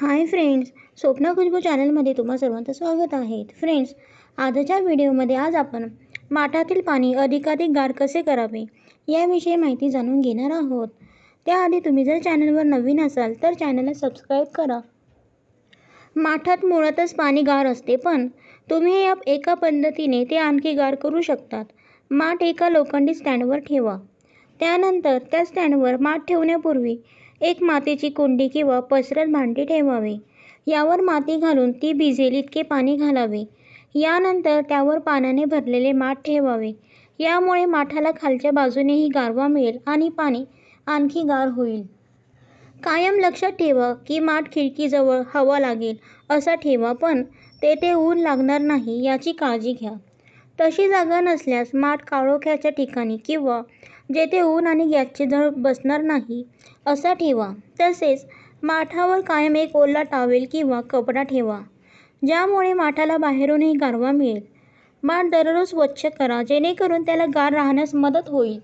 Hi friends स्वप्न खुशबू चॅनलमध्ये तुम्हा सर्वांचं स्वागत आहे. फ्रेंड्स आजच्या व्हिडिओमध्ये आज आपण माठातील पाणी अधिकाधिक गार कसे करावे याविषयी माहिती जाणून घेणार आहोत. त्याआधी तुम्ही जर चॅनलवर नवीन असाल तर चॅनलला सबस्क्राईब करा. माठात मुळातच पाणी गार असते पण तुम्ही या एका पद्धतीने ते आणखी गार करू शकतात. माठ एका लोखंडी स्टँडवर ठेवा. त्यानंतर त्या स्टँडवर माठ ठेवण्यापूर्वी एक मातीची कुंडी किंवा पसरट भांडी ठेवावे. यावर माती घालून ती भिजेल इतके पाणी घालावे. यानंतर त्यावर पाण्याने भरलेले माठ ठेवावे. यामुळे माठाला खालच्या बाजूनेही गारवा मिळेल आणि पाणी आणखी गार होईल. कायम लक्षात ठेवा की माठ खिडकीजवळ हवा लागेल असा ठेवा पण तेथे ऊन लागणार नाही याची काळजी घ्या. तशी जागा नसल्यास माठ काळोख्याच्या ठिकाणी किंवा जेथे ऊन आणि गॅसची झळ बसणार नाही असा ठेवा. तसेच माठावर कायम एक ओला टॉवेल किंवा कपडा ठेवा ज्यामुळे माठाला बाहेरूनही गारवा मिळेल. माठ दररोज स्वच्छ करा जेणेकरून त्याला गार राहण्यास मदत होईल.